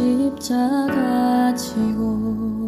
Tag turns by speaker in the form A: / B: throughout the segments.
A: 십자가 지고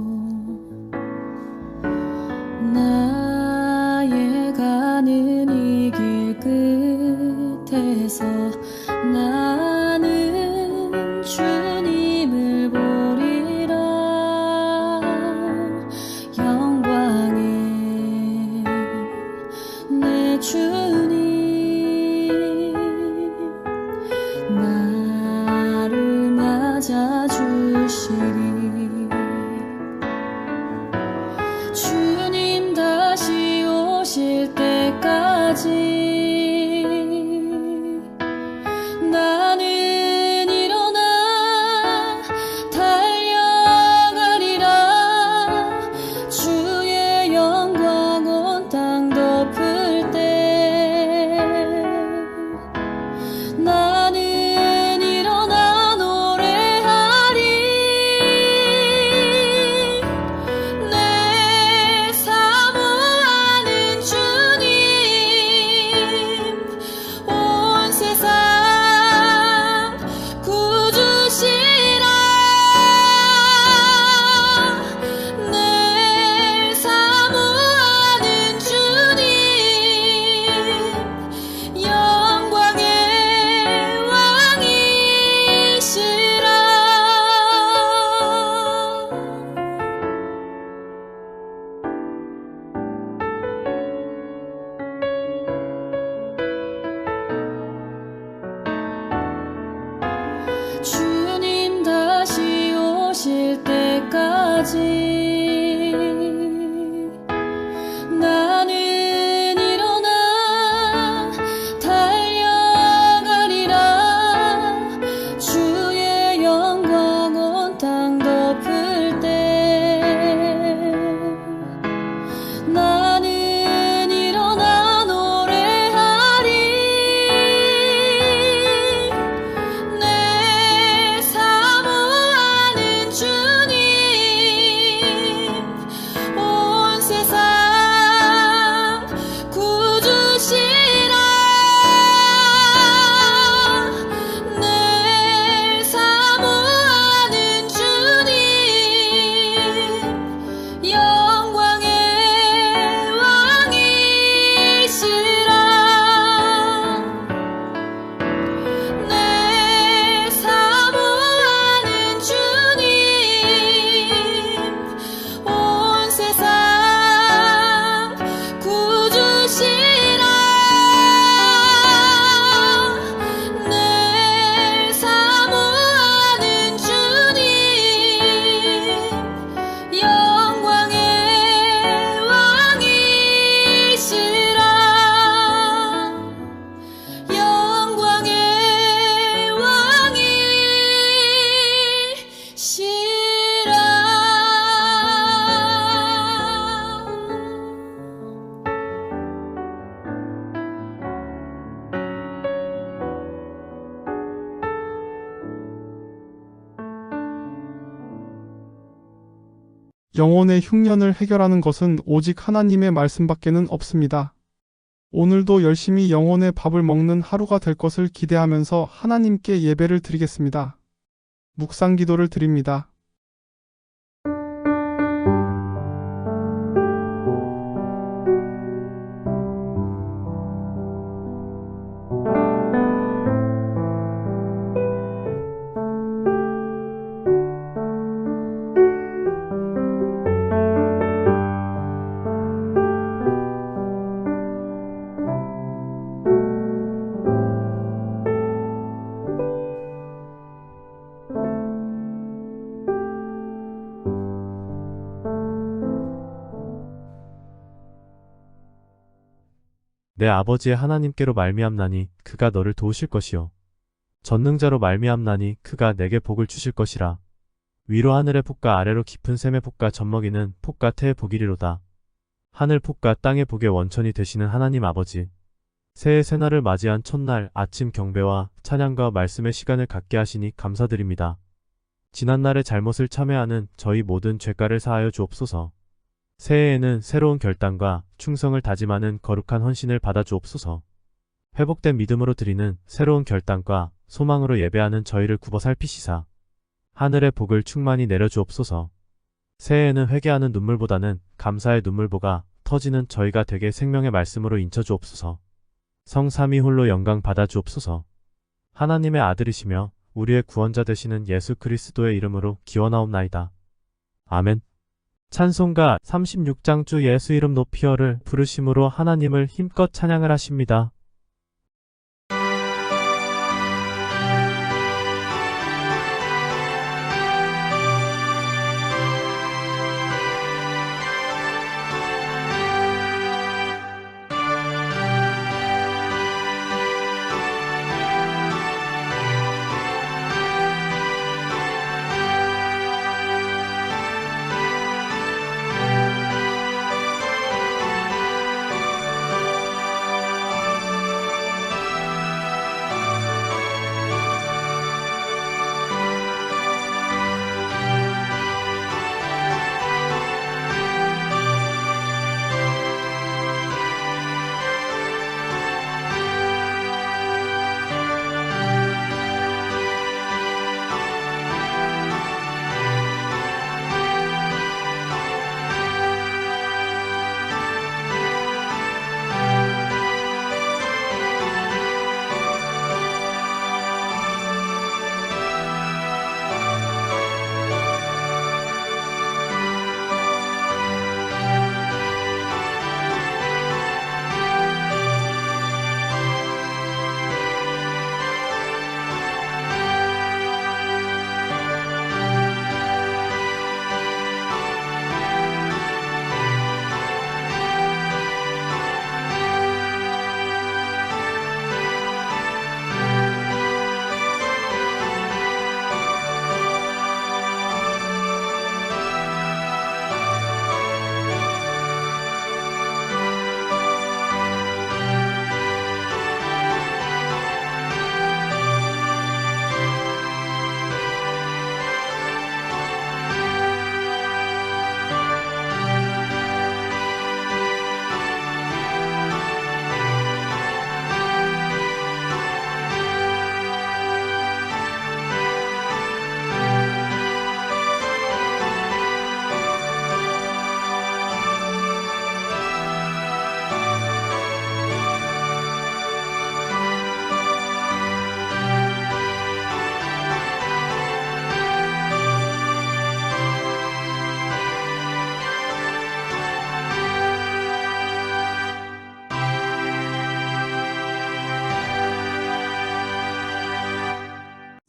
A: 때
B: 영혼의 흉년을 해결하는 것은 오직 하나님의 말씀밖에는 없습니다. 오늘도 열심히 영혼의 밥을 먹는 하루가 될 것을 기대하면서 하나님께 예배를 드리겠습니다. 묵상 기도를 드립니다.
C: 내 아버지의 하나님께로 말미암나니 그가 너를 도우실 것이요 전능자로 말미암나니 그가 내게 복을 주실 것이라 위로 하늘의 폭과 아래로 깊은 샘의 폭과 젖먹이는 폭과 태의 복이리로다 하늘 폭과 땅의 복의 원천이 되시는 하나님 아버지 새해 새날을 맞이한 첫날 아침 경배와 찬양과 말씀의 시간을 갖게 하시니 감사드립니다. 지난날의 잘못을 참회하는 저희 모든 죄가를 사하여 주옵소서. 새해에는 새로운 결단과 충성을 다짐하는 거룩한 헌신을 받아 주옵소서. 회복된 믿음으로 드리는 새로운 결단과 소망으로 예배하는 저희를 굽어 살피시사. 하늘의 복을 충만히 내려 주옵소서. 새해에는 회개하는 눈물보다는 감사의 눈물보가 터지는 저희가 되게 생명의 말씀으로 인쳐 주옵소서. 성삼위 홀로 영광 받아 주옵소서. 하나님의 아들이시며 우리의 구원자 되시는 예수 그리스도의 이름으로 기원하옵나이다. 아멘. 찬송가 36장 주 예수 이름 높이어를 부르심으로 하나님을 힘껏 찬양을 하십니다.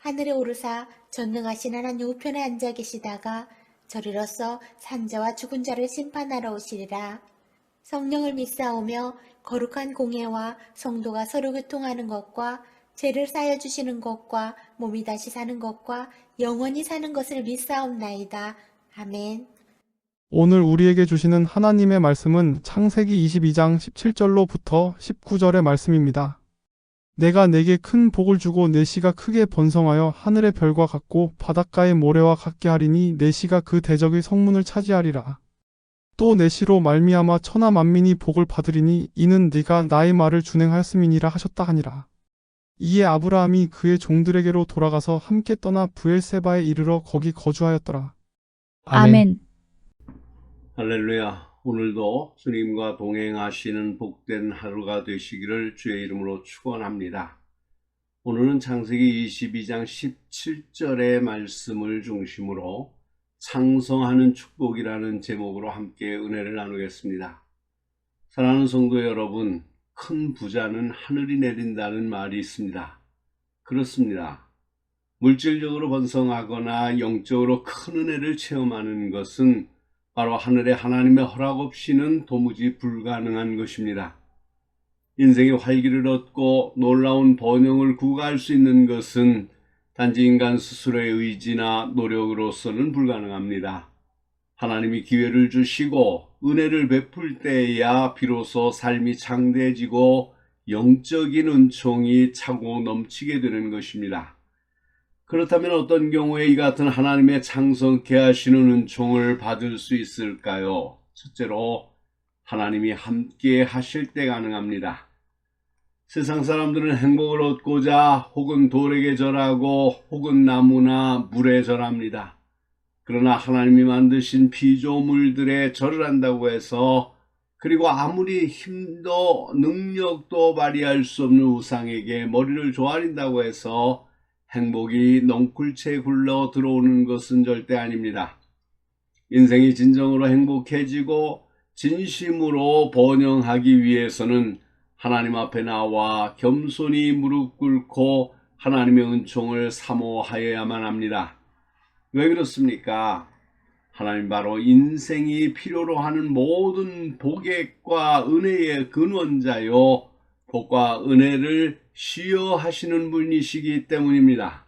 D: 하늘에 오르사 전능하신 하나님 우편에 앉아 계시다가 저리로서 산자와 죽은 자를 심판하러 오시리라. 성령을 믿사오며 거룩한 공예와 성도가 서로 교통하는 것과 죄를 쌓여 주시는 것과 몸이 다시 사는 것과 영원히 사는 것을 믿사옵나이다. 아멘.
B: 오늘 우리에게 주시는 하나님의 말씀은 창세기 22장 17절로부터 19절의 말씀입니다. 내가 내게 큰 복을 주고 내 씨가 크게 번성하여 하늘의 별과 같고 바닷가의 모래와 같게 하리니 내 씨가 그 대적의 성문을 차지하리라. 또 내 씨로 말미암아 천하 만민이 복을 받으리니 이는 네가 나의 말을 준행하였음이니라 하셨다 하니라. 이에 아브라함이 그의 종들에게로 돌아가서 함께 떠나 부엘세바에 이르러 거기 거주하였더라.
A: 아멘.
E: 할렐루야. 오늘도 주님과 동행하시는 복된 하루가 되시기를 주의 이름으로 축원합니다. 오늘은 창세기 22장 17절의 말씀을 중심으로 창성하는 축복이라는 제목으로 함께 은혜를 나누겠습니다. 사랑하는 성도 여러분, 큰 부자는 하늘이 내린다는 말이 있습니다. 그렇습니다. 물질적으로 번성하거나 영적으로 큰 은혜를 체험하는 것은 바로 하늘의 하나님의 허락 없이는 도무지 불가능한 것입니다. 인생의 활기를 얻고 놀라운 번영을 구가할 수 있는 것은 단지 인간 스스로의 의지나 노력으로서는 불가능합니다. 하나님이 기회를 주시고 은혜를 베풀 때에야 비로소 삶이 창대해지고 영적인 은총이 차고 넘치게 되는 것입니다. 그렇다면 어떤 경우에 이 같은 하나님의 창성케 하시는 은총을 받을 수 있을까요? 첫째로 하나님이 함께 하실 때 가능합니다. 세상 사람들은 행복을 얻고자 혹은 돌에게 절하고 혹은 나무나 물에 절합니다. 그러나 하나님이 만드신 피조물들에 절을 한다고 해서 그리고 아무리 힘도 능력도 발휘할 수 없는 우상에게 머리를 조아린다고 해서 행복이 넝쿨채 굴러 들어오는 것은 절대 아닙니다. 인생이 진정으로 행복해지고 진심으로 번영하기 위해서는 하나님 앞에 나와 겸손히 무릎 꿇고 하나님의 은총을 사모하여야만 합니다. 왜 그렇습니까? 하나님 바로 인생이 필요로 하는 모든 복액과 은혜의 근원자요, 복과 은혜를 시여하시는 분이시기 때문입니다.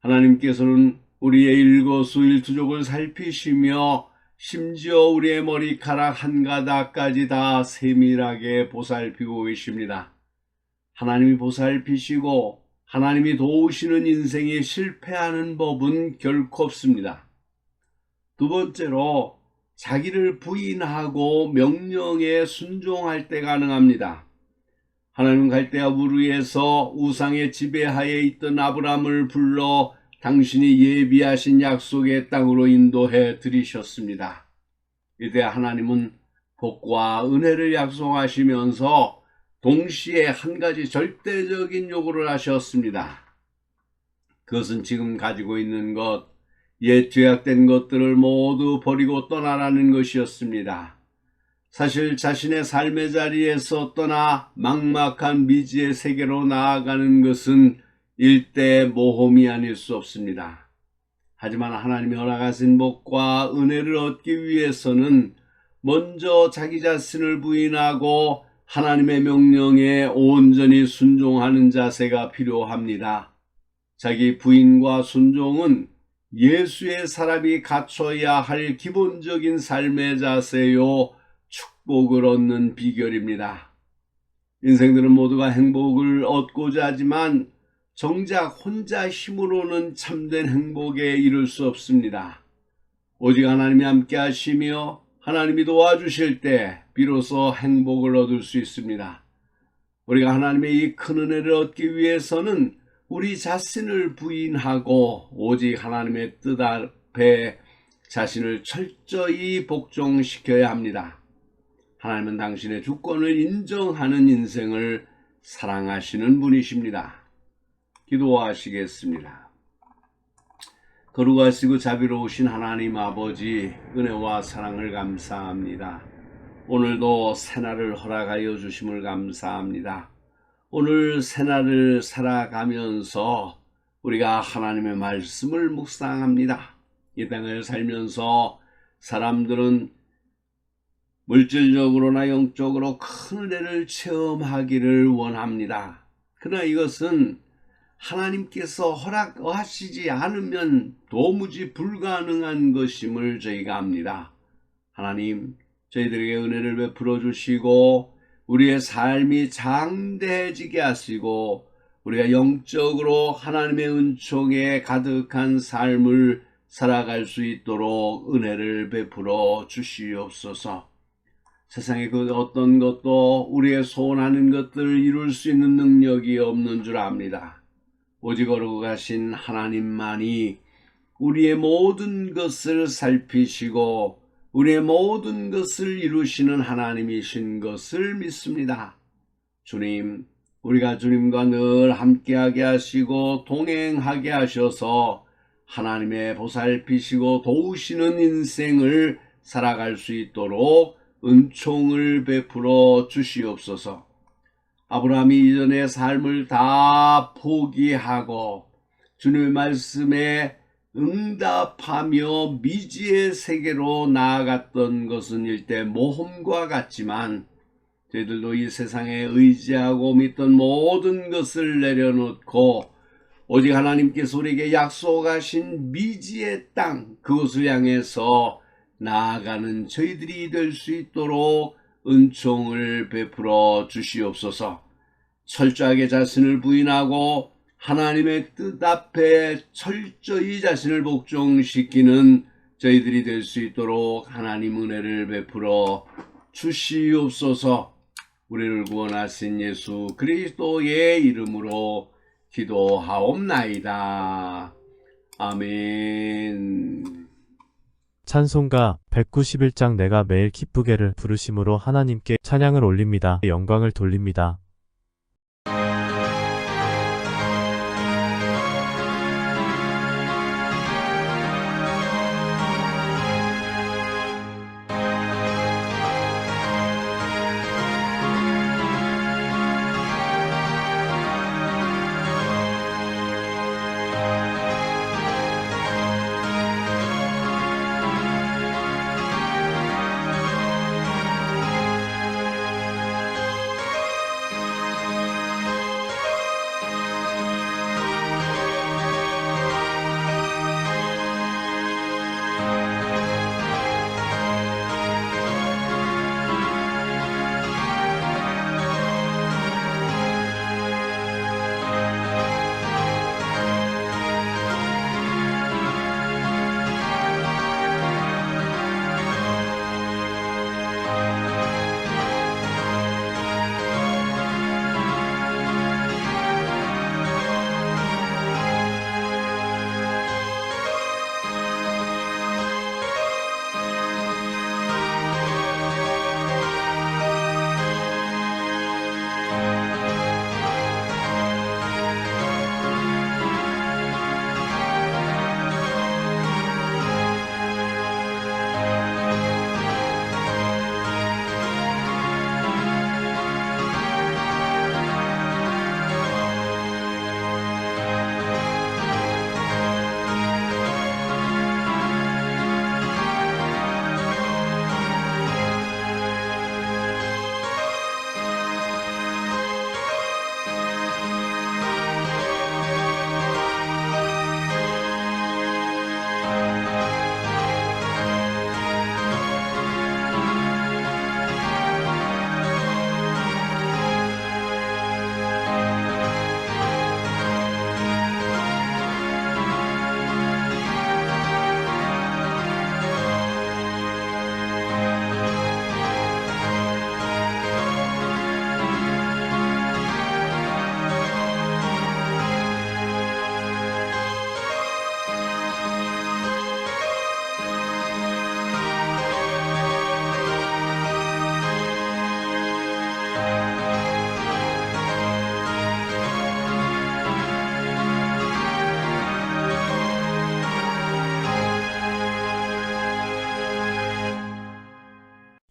E: 하나님께서는 우리의 일거수일투족을 살피시며 심지어 우리의 머리카락 한 가닥까지 다 세밀하게 보살피고 계십니다. 하나님이 보살피시고 하나님이 도우시는 인생이 실패하는 법은 결코 없습니다. 두 번째로 자기를 부인하고 명령에 순종할 때 가능합니다. 하나님 갈대아 우르에서 우상의 지배하에 있던 아브람을 불러 당신이 예비하신 약속의 땅으로 인도해 들이셨습니다. 이때 하나님은 복과 은혜를 약속하시면서 동시에 한 가지 절대적인 요구를 하셨습니다. 그것은 지금 가지고 있는 것, 옛 죄악된 것들을 모두 버리고 떠나라는 것이었습니다. 사실 자신의 삶의 자리에서 떠나 막막한 미지의 세계로 나아가는 것은 일대 모험이 아닐 수 없습니다. 하지만 하나님이 허락하신 복과 은혜를 얻기 위해서는 먼저 자기 자신을 부인하고 하나님의 명령에 온전히 순종하는 자세가 필요합니다. 자기 부인과 순종은 예수의 사람이 갖춰야 할 기본적인 삶의 자세요, 축 복을 얻는 비결입니다. 인생들은 모두가 행복을 얻고자 하지만 정작 혼자 힘으로는 참된 행복에 이를 수 없습니다. 오직 하나님이 함께 하시며 하나님이 도와주실 때 비로소 행복을 얻을 수 있습니다. 우리가 하나님의 이 큰 은혜를 얻기 위해서는 우리 자신을 부인하고 오직 하나님의 뜻 앞에 자신을 철저히 복종시켜야 합니다. 하나님은 당신의 주권을 인정하는 인생을 사랑하시는 분이십니다. 기도하시겠습니다. 거룩하시고 자비로우신 하나님 아버지 은혜와 사랑을 감사합니다. 오늘도 새날을 허락하여 주심을 감사합니다. 오늘 새날을 살아가면서 우리가 하나님의 말씀을 묵상합니다. 이 땅을 살면서 사람들은 물질적으로나 영적으로 큰 은혜를 체험하기를 원합니다. 그러나 이것은 하나님께서 허락하시지 않으면 도무지 불가능한 것임을 저희가 압니다. 하나님, 저희들에게 은혜를 베풀어 주시고, 우리의 삶이 장대해지게 하시고, 우리가 영적으로 하나님의 은총에 가득한 삶을 살아갈 수 있도록 은혜를 베풀어 주시옵소서. 세상에 그 어떤 것도 우리의 소원하는 것들을 이룰 수 있는 능력이 없는 줄 압니다. 오직 거룩하신 하나님만이 우리의 모든 것을 살피시고 우리의 모든 것을 이루시는 하나님이신 것을 믿습니다. 주님, 우리가 주님과 늘 함께하게 하시고 동행하게 하셔서 하나님의 보살피시고 도우시는 인생을 살아갈 수 있도록 은총을 베풀어 주시옵소서. 아브라함이 이전의 삶을 다 포기하고 주님의 말씀에 응답하며 미지의 세계로 나아갔던 것은 일대 모험과 같지만 저희들도 이 세상에 의지하고 믿던 모든 것을 내려놓고 오직 하나님께서 우리에게 약속하신 미지의 땅 그곳을 향해서 나아가는 저희들이 될 수 있도록 은총을 베풀어 주시옵소서. 철저하게 자신을 부인하고 하나님의 뜻 앞에 철저히 자신을 복종시키는 저희들이 될 수 있도록 하나님 은혜를 베풀어 주시옵소서. 우리를 구원하신 예수 그리스도의 이름으로 기도하옵나이다. 아멘.
C: 찬송가 191장 내가 매일 기쁘게를 부르심으로 하나님께 찬양을 올립니다. 영광을 돌립니다.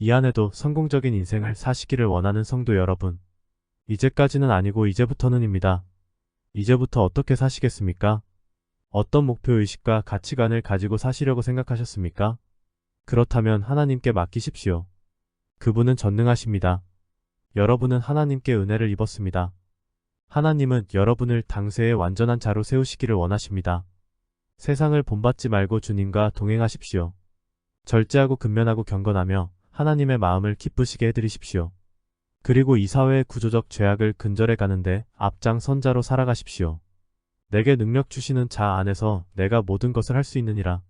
C: 이 안에도 성공적인 인생을 사시기를 원하는 성도 여러분. 이제까지는 아니고 이제부터는입니다. 이제부터 어떻게 사시겠습니까? 어떤 목표의식과 가치관을 가지고 사시려고 생각하셨습니까? 그렇다면 하나님께 맡기십시오. 그분은 전능하십니다. 여러분은 하나님께 은혜를 입었습니다. 하나님은 여러분을 당세의 완전한 자로 세우시기를 원하십니다. 세상을 본받지 말고 주님과 동행하십시오. 절제하고 근면하고 경건하며 하나님의 마음을 기쁘시게 해드리십시오. 그리고 이 사회의 구조적 죄악을 근절해 가는데 앞장 선 자로 살아가십시오. 내게 능력 주시는 자 안에서 내가 모든 것을 할 수 있느니라.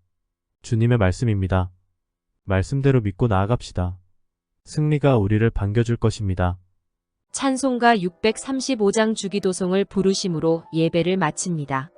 C: 주님의 말씀입니다. 말씀대로 믿고 나아갑시다. 승리가 우리를 반겨줄 것입니다.
F: 찬송가 635장 주기도송을 부르심으로 예배를 마칩니다.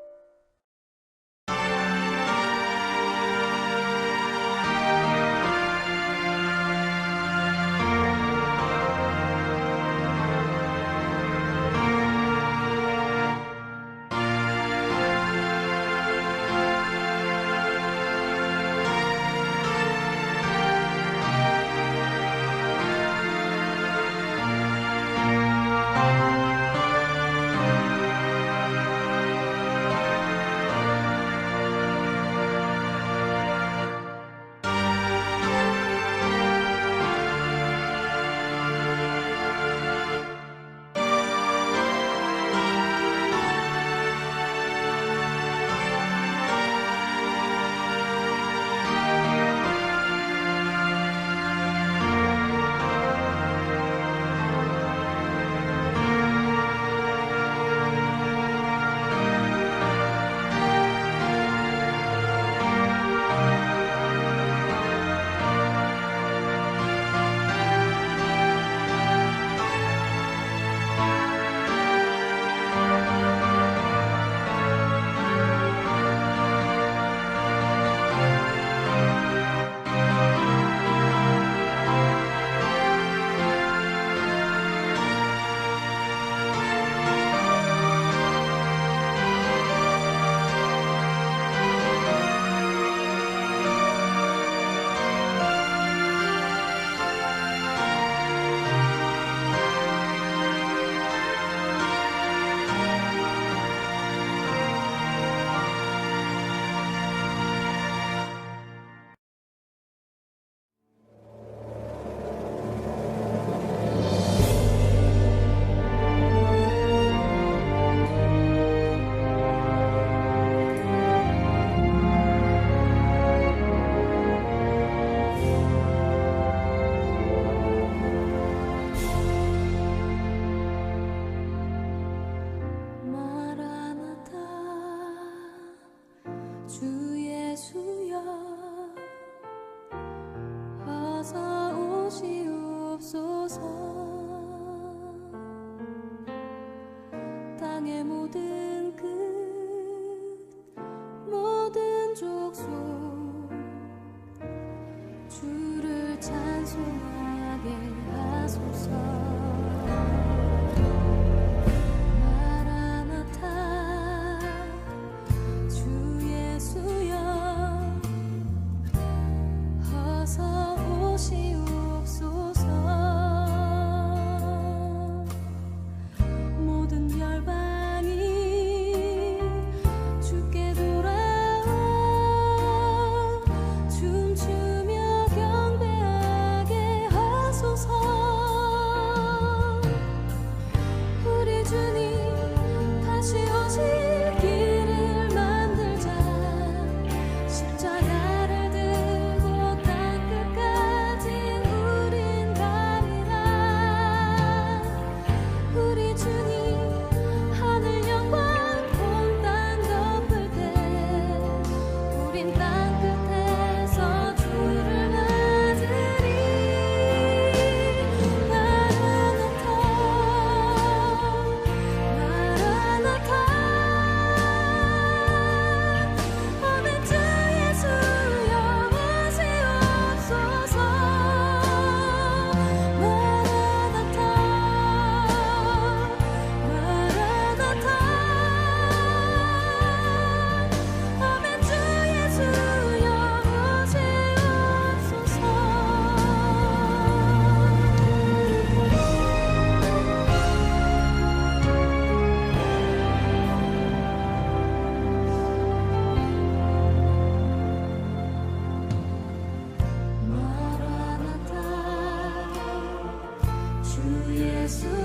A: 찬 주